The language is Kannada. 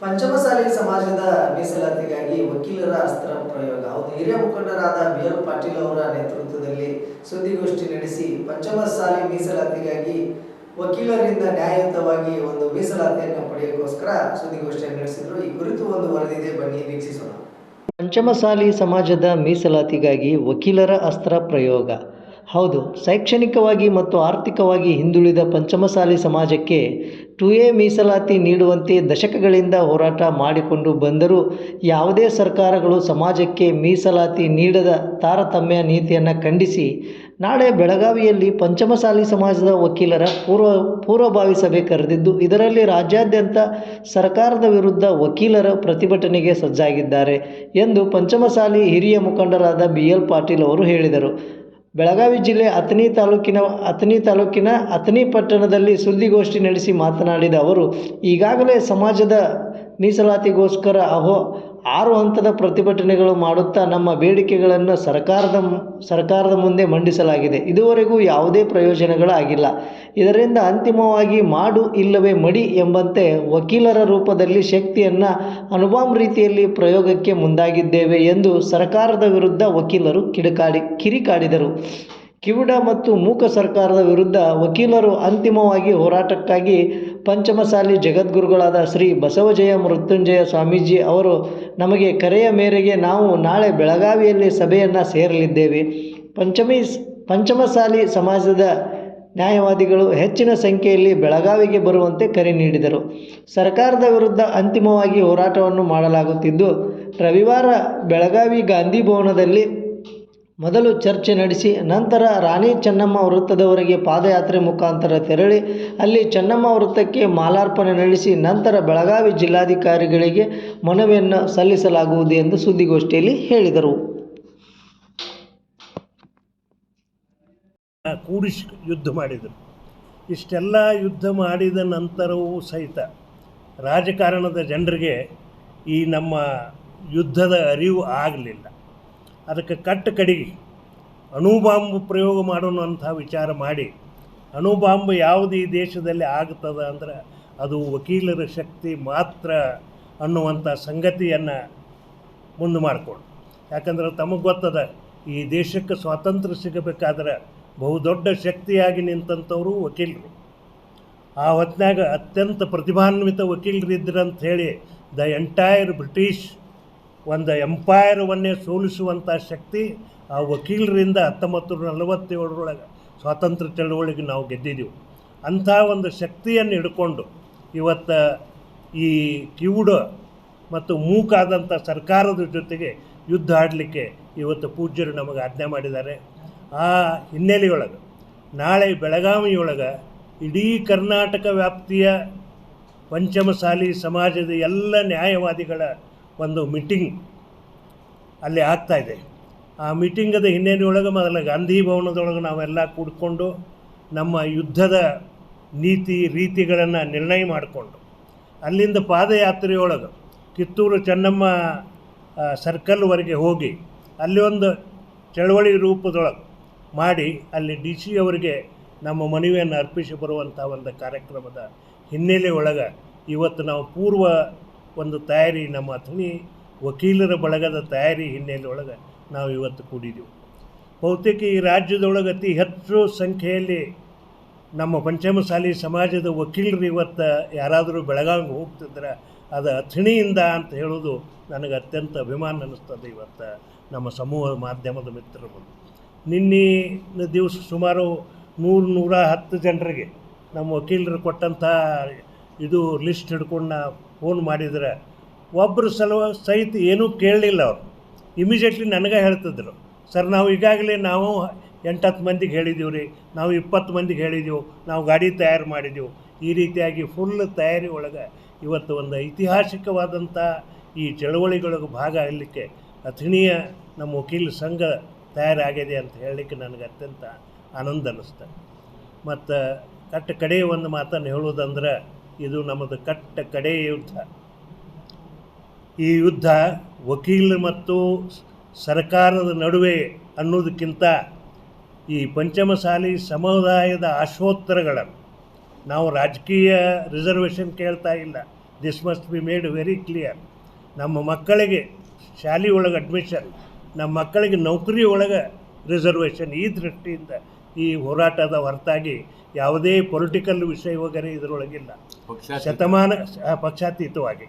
ಪಂಚಮಸಾಲಿ ಸಮಾಜದ ಮೀಸಲಾತಿಗಾಗಿ ವಕೀಲರ ಅಸ್ತ್ರ ಪ್ರಯೋಗ. ಹೌದು, ಹಿರಿಯ ಮುಖಂಡರಾದ ಬಿ ಎಲ್ ಪಾಟೀಲ್ ಅವರ ನೇತೃತ್ವದಲ್ಲಿ ಸುದ್ದಿಗೋಷ್ಠಿ ನಡೆಸಿ ಪಂಚಮಸಾಲಿ ಮೀಸಲಾತಿಗಾಗಿ ವಕೀಲರಿಂದ ನ್ಯಾಯಯುತವಾಗಿ ಒಂದು ಮೀಸಲಾತಿಯನ್ನು ಪಡೆಯೋಕ್ಕೋಸ್ಕರ ಸುದ್ದಿಗೋಷ್ಠಿಯನ್ನು ನಡೆಸಿದರು. ಈ ಕುರಿತು ಒಂದು ವರದಿದೆ ಬನ್ನಿ ವೀಕ್ಷಿಸೋಣ. ಪಂಚಮಸಾಲಿ ಸಮಾಜದ ಮೀಸಲಾತಿಗಾಗಿ ವಕೀಲರ ಅಸ್ತ್ರ ಪ್ರಯೋಗ. ಹೌದು, ಶೈಕ್ಷಣಿಕವಾಗಿ ಮತ್ತು ಆರ್ಥಿಕವಾಗಿ ಹಿಂದುಳಿದ ಪಂಚಮಸಾಲಿ ಸಮಾಜಕ್ಕೆ ಟು ಎ ಮೀಸಲಾತಿ ನೀಡುವಂತೆ ದಶಕಗಳಿಂದ ಹೋರಾಟ ಮಾಡಿಕೊಂಡು ಬಂದರೂ ಯಾವುದೇ ಸರ್ಕಾರಗಳು ಸಮಾಜಕ್ಕೆ ಮೀಸಲಾತಿ ನೀಡದ ತಾರತಮ್ಯ ನೀತಿಯನ್ನು ಖಂಡಿಸಿ, ನಾಳೆ ಬೆಳಗಾವಿಯಲ್ಲಿ ಪಂಚಮಸಾಲಿ ಸಮಾಜದ ವಕೀಲರ ಪೂರ್ವ, ಪೂರ್ವಭಾವಿ ಸಭೆ ಕರೆದಿದ್ದು, ಇದರಲ್ಲಿ ರಾಜ್ಯಾದ್ಯಂತ ಸರ್ಕಾರದ ವಿರುದ್ಧ ವಕೀಲರ ಪ್ರತಿಭಟನೆಗೆ ಸಜ್ಜಾಗಿದ್ದಾರೆ ಎಂದು ಪಂಚಮಸಾಲಿ ಹಿರಿಯ ಮುಖಂಡರಾದ ಬಿ ಎಲ್ ಪಾಟೀಲ್ ಅವರು ಹೇಳಿದರು. ಬೆಳಗಾವಿ ಜಿಲ್ಲೆ ಅಥಣಿ ತಾಲೂಕಿನ ಅಥಣಿ ತಾಲೂಕಿನ ಅಥಣಿ ಪಟ್ಟಣದಲ್ಲಿ ಸುದ್ದಿಗೋಷ್ಠಿ ನಡೆಸಿ ಮಾತನಾಡಿದ ಅವರು, ಈಗಾಗಲೇ ಸಮಾಜದ ಮೀಸಲಾತಿಗೋಸ್ಕರ ಅಹೋ ಆರು ಹಂತದ ಪ್ರತಿಭಟನೆಗಳು ಮಾಡುತ್ತಾ ನಮ್ಮ ಬೇಡಿಕೆಗಳನ್ನು ಸರ್ಕಾರದ ಸರ್ಕಾರದ ಮುಂದೆ ಮಂಡಿಸಲಾಗಿದೆ. ಇದುವರೆಗೂ ಯಾವುದೇ ಪ್ರಯೋಜನಗಳಾಗಿಲ್ಲ. ಇದರಿಂದ ಅಂತಿಮವಾಗಿ ಮಾಡು ಇಲ್ಲವೇ ಮಡಿ ಎಂಬಂತೆ ವಕೀಲರ ರೂಪದಲ್ಲಿ ಶಕ್ತಿಯನ್ನು ಅನುಬಾಮ್ ರೀತಿಯಲ್ಲಿ ಪ್ರಯೋಗಕ್ಕೆ ಮುಂದಾಗಿದ್ದೇವೆ ಎಂದು ಸರ್ಕಾರದ ವಿರುದ್ಧ ವಕೀಲರು ಕಿಡಿಕಾಡಿ, ಕಿರಿಕಾಡಿದರು. ಕಿವುಡ ಮತ್ತು ಮೂಕ ಸರ್ಕಾರದ ವಿರುದ್ಧ ವಕೀಲರು ಅಂತಿಮವಾಗಿ ಹೋರಾಟಕ್ಕಾಗಿ ಪಂಚಮಸಾಲಿ ಜಗದ್ಗುರುಗಳಾದ ಶ್ರೀ ಬಸವಜಯ ಮೃತ್ಯುಂಜಯ ಸ್ವಾಮೀಜಿ ಅವರು ನಮಗೆ ಕರೆಯ ಮೇರೆಗೆ ನಾವು ನಾಳೆ ಬೆಳಗಾವಿಯಲ್ಲಿ ಸಭೆಯನ್ನು ಸೇರಲಿದ್ದೇವೆ. ಪಂಚಮಿ ಪಂಚಮಸಾಲಿ ಸಮಾಜದ ನ್ಯಾಯವಾದಿಗಳು ಹೆಚ್ಚಿನ ಸಂಖ್ಯೆಯಲ್ಲಿ ಬೆಳಗಾವಿಗೆ ಬರುವಂತೆ ಕರೆ ನೀಡಿದರು. ಸರ್ಕಾರದ ವಿರುದ್ಧ ಅಂತಿಮವಾಗಿ ಹೋರಾಟವನ್ನು ಮಾಡಲಾಗುತ್ತಿದ್ದು, ರವಿವಾರ ಬೆಳಗಾವಿ ಗಾಂಧಿ ಭವನದಲ್ಲಿ ಮೊದಲು ಚರ್ಚೆ ನಡೆಸಿ, ನಂತರ ರಾಣಿ ಚೆನ್ನಮ್ಮ ವೃತ್ತದವರೆಗೆ ಪಾದಯಾತ್ರೆ ಮುಖಾಂತರ ತೆರಳಿ, ಅಲ್ಲಿ ಚೆನ್ನಮ್ಮ ವೃತ್ತಕ್ಕೆ ಮಾಲಾರ್ಪಣೆ ನಡೆಸಿ, ನಂತರ ಬೆಳಗಾವಿ ಜಿಲ್ಲಾಧಿಕಾರಿಗಳಿಗೆ ಮನವಿಯನ್ನು ಸಲ್ಲಿಸಲಾಗುವುದು ಎಂದು ಸುದ್ದಿಗೋಷ್ಠಿಯಲ್ಲಿ ಹೇಳಿದರು. ಕೂಡಿಸಿ ಯುದ್ಧ ಮಾಡಿದರು. ಇಷ್ಟೆಲ್ಲ ಯುದ್ಧ ಮಾಡಿದ ನಂತರವೂ ಸಹಿತ ರಾಜಕಾರಣದ ಜನರಿಗೆ ಈ ನಮ್ಮ ಯುದ್ಧದ ಅರಿವು ಆಗಲಿಲ್ಲ. ಅದಕ್ಕೆ ಕಟ್ಟು ಕಡಿಗೆ. ಅಣುಬಾಂಬ್ ಪ್ರಯೋಗ ಮಾಡೋಣ ಅಂತ ವಿಚಾರ ಮಾಡಿ, ಅಣುಬಾಂಬ್ ಯಾವುದು ಈ ದೇಶದಲ್ಲಿ ಆಗ್ತದ ಅಂದ್ರೆ ಅದು ವಕೀಲರ ಶಕ್ತಿ ಮಾತ್ರ ಅನ್ನುವಂಥ ಸಂಗತಿಯನ್ನು ಮುಂದೆ ಮಾಡಿಕೊಂಡು. ಯಾಕಂದ್ರೆ ತಮಗೆ ಗೊತ್ತದ, ಈ ದೇಶಕ್ಕೆ ಸ್ವಾತಂತ್ರ್ಯ ಸಿಗಬೇಕಾದ್ರೆ ಬಹುದೊಡ್ಡ ಶಕ್ತಿಯಾಗಿ ನಿಂತಂಥವರು ವಕೀಲರು. ಆ ಹೊತ್ತಿನಾಗ ಅತ್ಯಂತ ಪ್ರತಿಭಾನ್ವಿತ ಅಂತ ಹೇಳಿ ದ ಎಂಟೈರ್ ಬ್ರಿಟಿಷ್ ಒಂದು ಎಂಪೈರವನ್ನೇ ಸೋಲಿಸುವಂಥ ಶಕ್ತಿ ಆ ವಕೀಲರಿಂದ ಹತ್ತೊಂಬತ್ತು ನೂರ ನಲವತ್ತೇಳರೊಳಗೆ ಸ್ವಾತಂತ್ರ್ಯ ಚಳವಳಿಗೆ ನಾವು ಗೆದ್ದಿದ್ದೆವು. ಅಂಥ ಒಂದು ಶಕ್ತಿಯನ್ನು ಹಿಡ್ಕೊಂಡು ಇವತ್ತು ಈ ಕಿವುಡ ಮತ್ತು ಮೂಕಾದಂಥ ಸರ್ಕಾರದ ಜೊತೆಗೆ ಯುದ್ಧ ಆಡಲಿಕ್ಕೆ ಇವತ್ತು ಪೂಜ್ಯರು ನಮಗೆ ಆಜ್ಞೆ ಮಾಡಿದ್ದಾರೆ. ಆ ಹಿನ್ನೆಲೆಯೊಳಗೆ ನಾಳೆ ಬೆಳಗಾವಿಯೊಳಗೆ ಇಡೀ ಕರ್ನಾಟಕ ವ್ಯಾಪ್ತಿಯ ಪಂಚಮಸಾಲಿ ಸಮಾಜದ ಎಲ್ಲ ನ್ಯಾಯವಾದಿಗಳ ಒಂದು ಮೀಟಿಂಗ್ ಅಲ್ಲಿ ಆಗ್ತಾ ಇದೆ. ಆ ಮೀಟಿಂಗದ ಹಿನ್ನೆಲೆಯೊಳಗೆ ಮೊದಲ ಗಾಂಧಿ ಭವನದೊಳಗೆ ನಾವೆಲ್ಲ ಕೂಡ್ಕೊಂಡು ನಮ್ಮ ಯುದ್ಧದ ನೀತಿ ರೀತಿಗಳನ್ನು ನಿರ್ಣಯ ಮಾಡಿಕೊಂಡು, ಅಲ್ಲಿಂದ ಪಾದಯಾತ್ರೆಯೊಳಗೆ ಕಿತ್ತೂರು ಚೆನ್ನಮ್ಮ ಸರ್ಕಲ್ವರೆಗೆ ಹೋಗಿ ಅಲ್ಲಿ ಒಂದು ಚಳವಳಿ ರೂಪದೊಳಗೆ ಮಾಡಿ ಅಲ್ಲಿ ಡಿ ಸಿ ಅವರಿಗೆ ನಮ್ಮ ಮನವಿಯನ್ನು ಅರ್ಪಿಸಿ ಬರುವಂಥ ಒಂದು ಕಾರ್ಯಕ್ರಮದ ಹಿನ್ನೆಲೆಯೊಳಗೆ ಇವತ್ತು ನಾವು ಪೂರ್ವ ಒಂದು ತಯಾರಿ, ನಮ್ಮ ಅಥಣಿ ವಕೀಲರ ಬಳಗದ ತಯಾರಿ ಹಿನ್ನೆಲೆಯೊಳಗೆ ನಾವು ಇವತ್ತು ಕೂಡಿದೆವು. ಬಹುತೇಕ ಈ ರಾಜ್ಯದೊಳಗೆ ಅತಿ ಹೆಚ್ಚು ಸಂಖ್ಯೆಯಲ್ಲಿ ನಮ್ಮ ಪಂಚಮಸಾಲಿ ಸಮಾಜದ ವಕೀಲರು ಇವತ್ತು ಯಾರಾದರೂ ಬೆಳಗಾವಿಗೆ ಹೋಗ್ತಿದ್ರೆ, ಅದು ಅಥಣಿಯಿಂದ ಅಂತ ಹೇಳೋದು ನನಗೆ ಅತ್ಯಂತ ಅಭಿಮಾನ ಅನ್ನಿಸ್ತದೆ ಇವತ್ತು ನಮ್ಮ ಸಮೂಹ ಮಾಧ್ಯಮದ ಮಿತ್ರರು. ನಿನ್ನೆ ದಿವಸ ಸುಮಾರು ನೂರು ನೂರ ಹತ್ತು ಜನರಿಗೆ ನಮ್ಮ ವಕೀಲರು ಕೊಟ್ಟಂಥ ಇದು ಲಿಸ್ಟ್ ಹಿಡ್ಕೊಂಡು ನಾ ಫೋನ್ ಮಾಡಿದರೆ ಒಬ್ಬರು ಸಲ ಸಹಿತ ಏನೂ ಕೇಳಲಿಲ್ಲ ಅವರು. ಇಮಿಡಿಯೇಟ್ಲಿ ನನಗೆ ಹೇಳ್ತಿದ್ರು, ಸರ್, ನಾವು ಈಗಾಗಲೇ ನಾವು ಎಂಟತ್ತು ಮಂದಿಗೆ ಹೇಳಿದ್ದೀವಿ ರೀ, ನಾವು ಇಪ್ಪತ್ತು ಮಂದಿಗೆ ಹೇಳಿದೆವು, ನಾವು ಗಾಡಿ ತಯಾರು ಮಾಡಿದೆವು. ಈ ರೀತಿಯಾಗಿ ಫುಲ್ ತಯಾರಿ ಒಳಗೆ ಇವತ್ತು ಒಂದು ಐತಿಹಾಸಿಕವಾದಂಥ ಈ ಚಳವಳಿಗಳಿಗೆ ಭಾಗ ಆಗಲಿಕ್ಕೆ ಅಥಣೀಯ ನಮ್ಮ ವಕೀಲ ಸಂಘ ತಯಾರಾಗಿದೆ ಅಂತ ಹೇಳಲಿಕ್ಕೆ ನನಗೆ ಅತ್ಯಂತ ಆನಂದ ಅನ್ನಿಸ್ತು. ಮತ್ತು ಕಟ್ಟ ಕಡೆಯ ಒಂದು ಮಾತನ್ನು ಹೇಳೋದಂದ್ರೆ ಇದು ನಮ್ಮದು ಕಟ್ಟ ಕಡೆಯ ಯುದ್ಧ. ಈ ಯುದ್ಧ ವಕೀಲ ಮತ್ತು ಸರ್ಕಾರದ ನಡುವೆ ಅನ್ನೋದಕ್ಕಿಂತ ಈ ಪಂಚಮಸಾಲಿ ಸಮುದಾಯದ ಆಶೋತ್ತರಗಳನ್ನು ನಾವು ರಾಜಕೀಯ ರಿಸರ್ವೇಷನ್ ಕೇಳ್ತಾ ಇಲ್ಲ. This must be made very clear ನಮ್ಮ ಮಕ್ಕಳಿಗೆ ಶಾಲೆ ಒಳಗೆ ಅಡ್ಮಿಷನ್ ನಮ್ಮ ಮಕ್ಕಳಿಗೆ ನೌಕರಿ ಒಳಗೆ ರಿಸರ್ವೇಷನ್ ಈ ದೃಷ್ಟಿಯಿಂದ ಈ ಹೋರಾಟದ ಹೊರತಾಗಿ ಯಾವುದೇ ಪೊಲಿಟಿಕಲ್ ವಿಷಯ ವಗೇರೆ ಇದರೊಳಗಿಲ್ಲ ಶತಮಾನ ಪಕ್ಷಾತೀತವಾಗಿ.